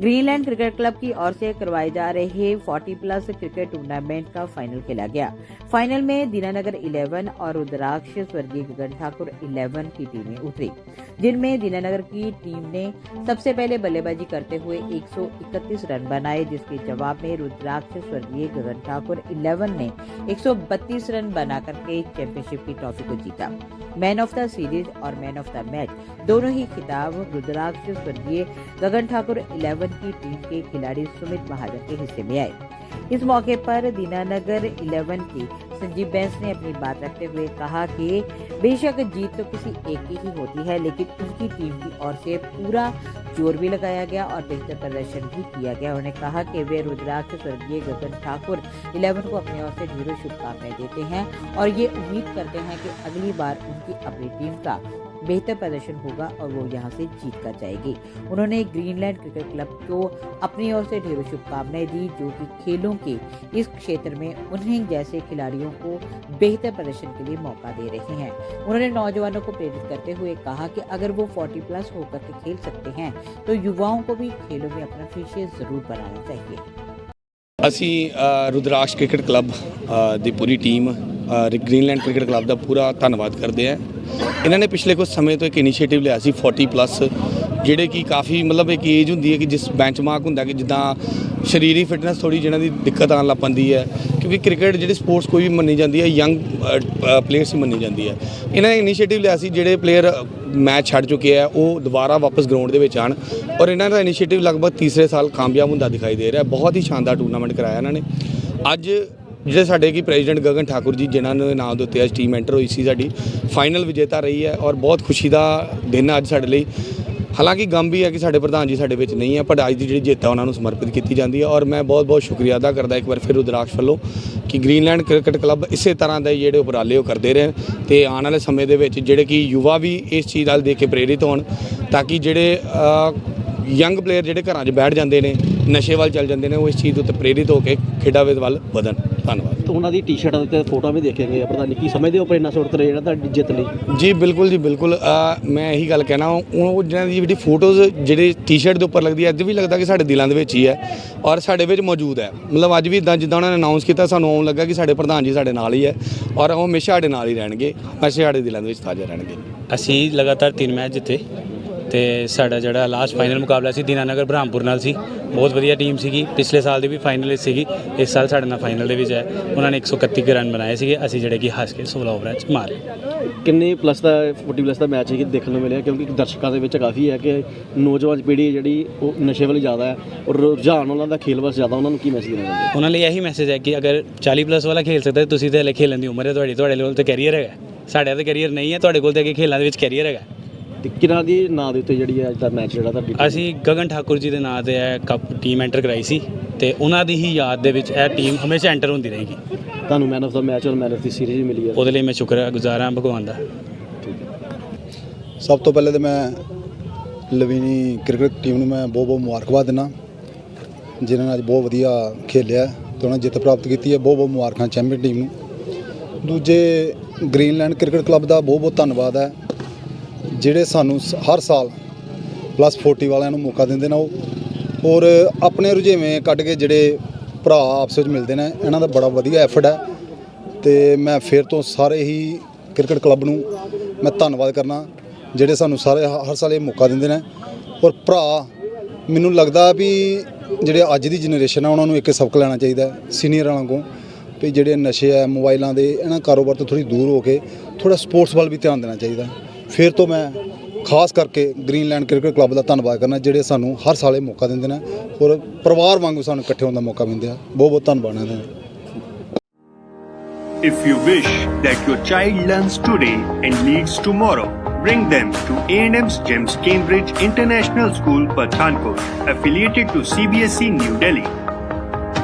Greenland cricket club की ओर से करवाए जा रहे 40 प्लस क्रिकेट टूर्नामेंट का फाइनल खेला गया। फाइनल में दीनानगर 11 और रुद्राक्ष स्वर्गीय गगन ठाकुर 11 की टीमें उतरी, जिनमें दीनानगर की टीम ने सबसे पहले बल्लेबाजी करते हुए 131 रन बनाए, जिसके जवाब में रुद्राक्ष स्वर्गीय गगन ठाकुर 11 ने 132 रन बनाकर के चैंपियनशिप की ट्रॉफी को जीता। मैन ऑफ़ द सीरीज़ और मैन ऑफ़ द मैच दोनों ही खिताब रुद्राक्ष स्वर्गीय गगन ठाकुर 11 की टीम के खिलाड़ी सुमित महाजन के हिस्से में आए। इस मौके पर दीनानगर 11 की संजीव बैंस ने अपनी बात रखते हुए कहा कि बेशक जीत तो किसी एक की ही होती है, लेकिन उनकी टीम की ओर से पूरा ज़ोर भी लगाया गया और बेहतर प्रदर्शन भी किया गया। उन्होंने कहा कि वे रुद्राक्ष, स्वर्गीय गगन ठाकुर 11 को अपने ओर से ढेरों शुभकामनाएँ देते हैं और ये उम्मीद करते हैं कि अगली बार उनकी अपनी टीम का बेहतर प्रदर्शन होगा और वो यहाँ से जीत कर जाएगी उन्होंने ग्रीनलैंड क्रिकेट क्लब को अपनी ओर से ढेरों शुभकामनाएं दी जो कि खेलों के इस क्षेत्र में उन्हें जैसे खिलाड़ियों को बेहतर प्रदर्शन के लिए मौका दे रहे हैं उन्होंने नौजवानों को प्रेरित करते हुए कहा कि अगर वो 40 प्लस होकर के खेल सकते हैं तो युवाओं को भी खेलों में अपना फ्यूचर जरूर बनाना चाहिए ਅਸੀਂ ਅ, ਰੁਦਰਾਕਸ਼ ਕ੍ਰਿਕਟ ਕਲੱਬ ਅ, ਦੀ ਪੂਰੀ ਟੀਮ ਅ, ਗ੍ਰੀਨਲੈਂਡ ਕ੍ਰਿਕਟ ਕਲੱਬ ਦਾ ਪੂਰਾ ਧੰਨਵਾਦ ਕਰਦੇ ਹਾਂ। ਇਹਨਾਂ ਨੇ ਪਿਛਲੇ ਕੁਝ ਸਮੇਂ ਤੋਂ ਇੱਕ ਇਨੀਸ਼ੀਏਟਿਵ ਲਿਆ ਸੀ 40 ਪਲੱਸ ਜਿਹੜੇ ਕਿ ਕਾਫੀ ਮਤਲਬ ਇੱਕ ਏਜ ਹੁੰਦੀ ਹੈ ਕਿ ਜਿਸ ਬੈਂਚਮਾਰਕ ਹੁੰਦਾ ਕਿ ਜਿੱਦਾਂ ਸਰੀਰੀ ਫਿਟਨੈਸ ਥੋੜੀ ਜਿਹਨਾਂ ਦੀ ਦਿੱਕਤ ਆਉਣ ਲੱਗ ਪੈਂਦੀ ਹੈ, ਕਿਉਂਕਿ ਕ੍ਰਿਕਟ ਜਿਹੜੀ ਸਪੋਰਟਸ ਕੋਈ ਵੀ ਮੰਨੀ ਜਾਂਦੀ ਹੈ ਯੰਗ ਪਲੇਅਰਸ ਹੀ ਮੰਨੀ ਜਾਂਦੀ ਹੈ। ਇਹਨਾਂ ਨੇ ਇਨੀਸ਼ੀਏਟਿਵ ਲਿਆ ਸੀ ਜਿਹੜੇ ਪਲੇਅਰ ਮੈਚ ਛੱਡ ਚੁੱਕੇ ਆ ਉਹ ਦੁਬਾਰਾ ਵਾਪਸ ਗਰਾਊਂਡ ਦੇ ਵਿੱਚ ਆਣ ਔਰ ਇਹਨਾਂ ਦਾ ਇਨੀਸ਼ੀਏਟਿਵ ਲਗਭਗ ਤੀਸਰੇ ਸਾਲ ਕਾਮਯਾਬ ਹੁੰਦਾ ਦਿਖਾਈ ਦੇ ਰਿਹਾ। ਬਹੁਤ ਹੀ ਸ਼ਾਨਦਾਰ ਟੂਰਨਾਮੈਂਟ ਕਰਾਇਆ ਇਹਨਾਂ ਨੇ। ਅੱਜ ਜਿਹੜੇ ਸਾਡੇ ਕੀ ਪ੍ਰੈਜ਼ੀਡੈਂਟ ਗਗਨ ਠਾਕੁਰ ਜੀ, ਜਿਨ੍ਹਾਂ ਦੇ ਨਾਮ ਦੇ ਉੱਤੇ ਅੱਜ ਟੀਮ ਐਂਟਰ ਹੋਈ ਸੀ ਸਾਡੀ ਫਾਈਨਲ ਵਿਜੇਤਾ ਰਹੀ ਹੈ ਔਰ ਬਹੁਤ ਖੁਸ਼ੀ ਦਾ ਦਿਨ ਹੈ ਅੱਜ ਸਾਡੇ ਲਈ। ਹਾਲਾਂਕਿ ਗਮ ਵੀ ਹੈ ਕਿ ਸਾਡੇ ਪ੍ਰਧਾਨ ਜੀ ਸਾਡੇ ਵਿੱਚ ਨਹੀਂ ਹੈ, ਪਰ ਅੱਜ ਦੀ ਜਿਹੜੀ ਜਿੱਤ ਹੈ ਉਹਨਾਂ ਨੂੰ ਸਮਰਪਿਤ ਕੀਤੀ ਜਾਂਦੀ ਹੈ ਔਰ ਮੈਂ ਬਹੁਤ ਬਹੁਤ ਸ਼ੁਕਰੀਆ ਅਦਾ ਕਰਦਾ ਇੱਕ ਵਾਰ ਫਿਰ ਰੁਦਰਾਕਸ਼ ਵੱਲੋਂ ਕਿ ਗ੍ਰੀਨਲੈਂਡ ਕ੍ਰਿਕਟ ਕਲੱਬ ਇਸੇ ਤਰ੍ਹਾਂ ਦੇ ਜਿਹੜੇ ਉਪਰਾਲੇ ਉਹ ਕਰਦੇ ਰਹਿਣ ਤੇ ਆਉਣ ਵਾਲੇ ਸਮੇਂ ਦੇ ਵਿੱਚ ਜਿਹੜੇ ਕਿ ਯੁਵਾ ਵੀ ਇਸ ਚੀਜ਼ ਨਾਲ ਦੇਖ ਕੇ ਪ੍ਰੇਰਿਤ ਹੋਣ ਤਾਂ ਕਿ ਜਿਹੜੇ ਯੰਗ ਪਲੇਅਰ ਜਿਹੜੇ ਘਰਾਂ 'ਚ ਬੈਠ ਜਾਂਦੇ ਨੇ, ਨਸ਼ੇ ਵੱਲ ਚੱਲ ਜਾਂਦੇ ਨੇ, ਉਹ ਇਸ ਚੀਜ਼ ਦੇ ਉੱਤੇ ਪ੍ਰੇਰਿਤ ਹੋ ਕੇ ਖੇਡਾਂ ਵੱਲ ਵਧਣ। ਧੰਨਵਾਦ। ਤੇ ਉਹਨਾਂ ਦੀ ਟੀ-ਸ਼ਰਟਾਂ ਤੇ ਫੋਟੋਆਂ ਵੀ ਦੇਖੇ ਗਏ ਆ ਪ੍ਰਧਾਨ ਜੀ ਕੀ ਸਮਝਦੇ ਹੋ ਪ੍ਰੇਰਨਾ ਸਰੋਤ ਰਹੇ ਜਿਹੜਾ ਤੁਹਾਡੀ ਜਿੱਤ ਲਈ। ਜੀ ਬਿਲਕੁਲ ਜੀ ਬਿਲਕੁਲ। ਮੈਂ ਇਹੀ ਗੱਲ ਕਹਿਣਾ ਉਹ ਜਿਹਨਾਂ ਦੀ ਜਿਹੜੀ ਫੋਟੋਜ਼ ਜਿਹੜੇ ਟੀ-ਸ਼ਰਟ ਦੇ ਉੱਪਰ ਲੱਗਦੀ ਹੈ ਅੱਜ ਵੀ ਲੱਗਦਾ ਕਿ ਸਾਡੇ ਦਿਲਾਂ ਦੇ ਵਿੱਚ ਹੀ ਹੈ ਔਰ ਸਾਡੇ ਵਿੱਚ ਮੌਜੂਦ ਹੈ। ਮਤਲਬ ਅੱਜ ਵੀ ਇਦਾਂ ਜਿੱਦਾਂ ਉਹਨਾਂ ਨੇ ਅਨਾਉਂਸ ਕੀਤਾ ਸਾਨੂੰ ਆਉਣ ਲੱਗਾ ਕਿ ਸਾਡੇ ਪ੍ਰਧਾਨ ਜੀ ਸਾਡੇ ਨਾਲ ਹੀ ਹੈ ਔਰ ਉਹ ਹਮੇਸ਼ਾ ਸਾਡੇ ਨਾਲ ਹੀ ਰਹਿਣਗੇ ਹਮੇਸ਼ਾ ਸਾਡੇ ਦਿਲਾਂ ਦੇ ਵਿੱਚ ਤਾਜ਼ਾ ਰਹਿਣਗੇ। ਅਸੀਂ ਲਗਾਤਾਰ ਤਿੰਨ ਮੈਚ ਜਿੱਤੇ। ਤੇ ਸਾਡਾ ਜਿਹੜਾ ਲਾਸਟ ਫਾਈਨਲ ਮੁਕਾਬਲਾ ਸੀ ਦੀਨਾਨਗਰ ਬ੍ਰਹਮਪੁਰ ਨਾਲ ਸੀ। ਬਹੁਤ ਵਧੀਆ ਟੀਮ ਸੀਗੀ। ਪਿਛਲੇ ਸਾਲ ਦੀ ਵੀ ਫਾਈਨਲਿਸਟ ਸੀਗੀ। ਇਸ ਸਾਲ ਸਾਡੇ ਨਾਲ ਫਾਈਨਲ ਦੇ ਵਿੱਚ ਹੈ। ਉਹਨਾਂ ਨੇ 131 ਕੁ ਰਨ ਬਣਾਏ ਸੀਗੇ। ਅਸੀਂ ਜਿਹੜੇ ਕਿ ਹੱਸ ਕੇ 16 ਓਵਰਾਂ 'ਚ ਮਾਰੇ ਕਿੰਨੇ ਪਲੱਸ ਦਾ 40 ਪਲੱਸ ਦਾ ਮੈਚ ਹੈ ਕਿ ਦੇਖਣ ਨੂੰ ਮਿਲਿਆ? ਕਿਉਂਕਿ ਦਰਸ਼ਕਾਂ ਦੇ ਵਿੱਚ ਕਾਫੀ ਹੈ ਕਿ ਨੌਜਵਾਨ ਪੀੜ੍ਹੀ ਜਿਹੜੀ ਉਹ ਨਸ਼ੇ ਵੱਲ ਜ਼ਿਆਦਾ ਹੈ ਔਰ ਰੁਝਾਨ ਉਹਨਾਂ ਦਾ ਖੇਲ ਵੱਲ ਜ਼ਿਆਦਾ ਉਹਨਾਂ ਨੂੰ ਕੀ ਮੈਸੇਜ ਦੇਣਾ ਚਾਹੁੰਦੇ ਉਹਨਾਂ ਲਈ ਇਹੀ ਮੈਸੇਜ ਹੈ ਕਿ ਅਗਰ 40 ਪਲੱਸ ਵਾਲਾ ਖੇਲ ਸਕਦਾ ਤੁਸੀਂ ਤੇ ਹਲੇ ਖੇਲਣ ਦੀ ਉਮਰ ਹੈ ਤੁਹਾਡੀ ਤੁਹਾਡੇ ਕੋਲ ਤੇ ਕੈਰੀਅਰ ਹੈਗਾ। ਸਾਡਾ ਤਾਂ ਕੈਰੀਅਰ ਨਹੀਂ ਹੈ ਤੁਹਾਡੇ ਕੋਲ ਤੇ ਅੱਗੇ ਖੇਲਾਂ ਦੇ ਵਿੱਚ ਕੈਰੀਅਰ ਹੈਗਾ। ਤੇ ਕਿਹਨਾਂ ਦੀ ਨਾਂ ਦੇ ਉੱਤੇ ਜਿਹੜੀ ਹੈ ਅੱਜ ਦਾ ਮੈਚ ਜਿਹੜਾ ਤੁਹਾਡੀ ਅਸੀਂ ਗਗਨ ਠਾਕੁਰ ਜੀ ਦੇ ਨਾਂ ਤੇ ਇਹ ਕੱਪ ਟੀਮ ਐਂਟਰ ਕਰਾਈ ਸੀ ਤੇ ਉਹਨਾਂ ਦੀ ਹੀ ਯਾਦ ਦੇ ਵਿੱਚ ਇਹ ਟੀਮ ਹਮੇਸ਼ਾ ਐਂਟਰ ਹੁੰਦੀ ਰਹੇਗੀ। ਤੁਹਾਨੂੰ ਮੈਨ ਆਫ ਦਾ ਮੈਚ ਔਰ ਮੈਨ ਆਫ ਦੀ ਸੀਰੀਜ਼ ਮਿਲੀ ਹੈ। ਉਹਦੇ ਲਈ ਮੈਂ ਸ਼ੁਕਰਗੁਜ਼ਾਰ ਹਾਂ ਭਗਵਾਨ ਦਾ। ਸਭ ਤੋਂ ਪਹਿਲੇ ਤਾਂ ਮੈਂ ਲਵੀਨੀ ਕ੍ਰਿਕਟ ਟੀਮ ਨੂੰ ਮੈਂ ਬਹੁਤ ਬਹੁਤ ਮੁਬਾਰਕਬਾਦ ਦਿੰਦਾ। ਜਿਨ੍ਹਾਂ ਨੇ ਅੱਜ ਬਹੁਤ ਵਧੀਆ ਖੇਲਿਆ ਤੇ ਉਹਨਾਂ ਜਿੱਤ ਪ੍ਰਾਪਤ ਕੀਤੀ ਹੈ ਬਹੁਤ ਬਹੁਤ ਮੁਬਾਰਕਾਂ ਚੈਂਪੀਅਨ ਟੀਮ ਨੂੰ। ਦੂਜੇ ਗ੍ਰੀਨਲੈਂਡ ਕ੍ਰਿਕਟ ਕਲੱਬ ਦਾ ਬਹੁਤ ਬਹੁਤ ਧੰਨਵਾਦ ਹੈ। ਜਿਹੜੇ ਸਾਨੂੰ ਸ- ਹਰ ਸਾਲ ਪਲੱਸ 40 ਵਾਲਿਆਂ ਨੂੰ ਮੌਕਾ ਦਿੰਦੇ ਨੇ ਉਹ। ਔਰ ਆਪਣੇ ਰੁਝੇਵੇਂ ਕੱਢ ਕੇ ਜਿਹੜੇ ਭਰਾ ਆਪਸ ਵਿੱਚ ਮਿਲਦੇ ਨੇ, ਇਹਨਾਂ ਦਾ ਬੜਾ ਵਧੀਆ ਐਫਰਟ ਹੈ। ਤੇ ਮੈਂ ਫਿਰ ਤੋਂ ਸਾਰੇ ਹੀ ਕ੍ਰਿਕਟ ਕਲੱਬ ਨੂੰ ਮੈਂ ਧੰਨਵਾਦ ਕਰਨਾ, ਜਿਹੜੇ ਸਾਨੂੰ ਸਾਰੇ ਹਰ ਸਾਲ ਇਹ ਮੌਕਾ ਦਿੰਦੇ ਨੇ। ਔਰ ਭਰਾ, ਮੈਨੂੰ ਲੱਗਦਾ ਵੀ ਜਿਹੜੇ ਅੱਜ ਦੀ ਜਨਰੇਸ਼ਨ ਆ, ਉਹਨਾਂ ਨੂੰ ਇੱਕ ਸਬਕ ਲੈਣਾ ਚਾਹੀਦਾ ਸੀਨੀਅਰਾਂ ਵਾਂਗੂ ਵੀ ਜਿਹੜੇ ਨਸ਼ੇ ਆ ਮੋਬਾਈਲਾਂ ਦੇ, ਇਹਨਾਂ ਕਾਰੋਬਾਰ ਤੋਂ ਥੋੜੀ ਦੂਰ ਹੋ ਕੇ ਥੋੜਾ ਸਪੋਰਟਸ ਵੱਲ ਵੀ ਧਿਆਨ ਦੇਣਾ ਚਾਹੀਦਾ ਫਿਰ ਤੋਂ ਮੈਂ ਖਾਸ ਕਰਕੇ ਗ੍ਰੀਨਲੈਂਡ ਕ੍ਰਿਕਟ ਕਲੱਬ ਦਾ ਧੰਨਵਾਦ ਕਰਨਾ ਜਿਹੜੇ ਸਾਨੂੰ ਹਰ ਸਾਲ ਇਹ ਮੌਕਾ ਦਿੰਦੇ ਨੇ ਔਰ ਪਰਿਵਾਰ ਵਾਂਗੂ ਸਾਨੂੰ ਇਕੱਠੇ ਹੋਣ ਦਾ ਮੌਕਾ ਦਿੰਦੇ ਆ ਬਹੁਤ ਬਹੁਤ ਧੰਨਵਾਦ ਇਹਨਾਂ ਦਾ If you wish that your child learns today and leads tomorrow, bring them to A&M's Gems Cambridge International School, Pathankot, affiliated to CBSE E, New Delhi.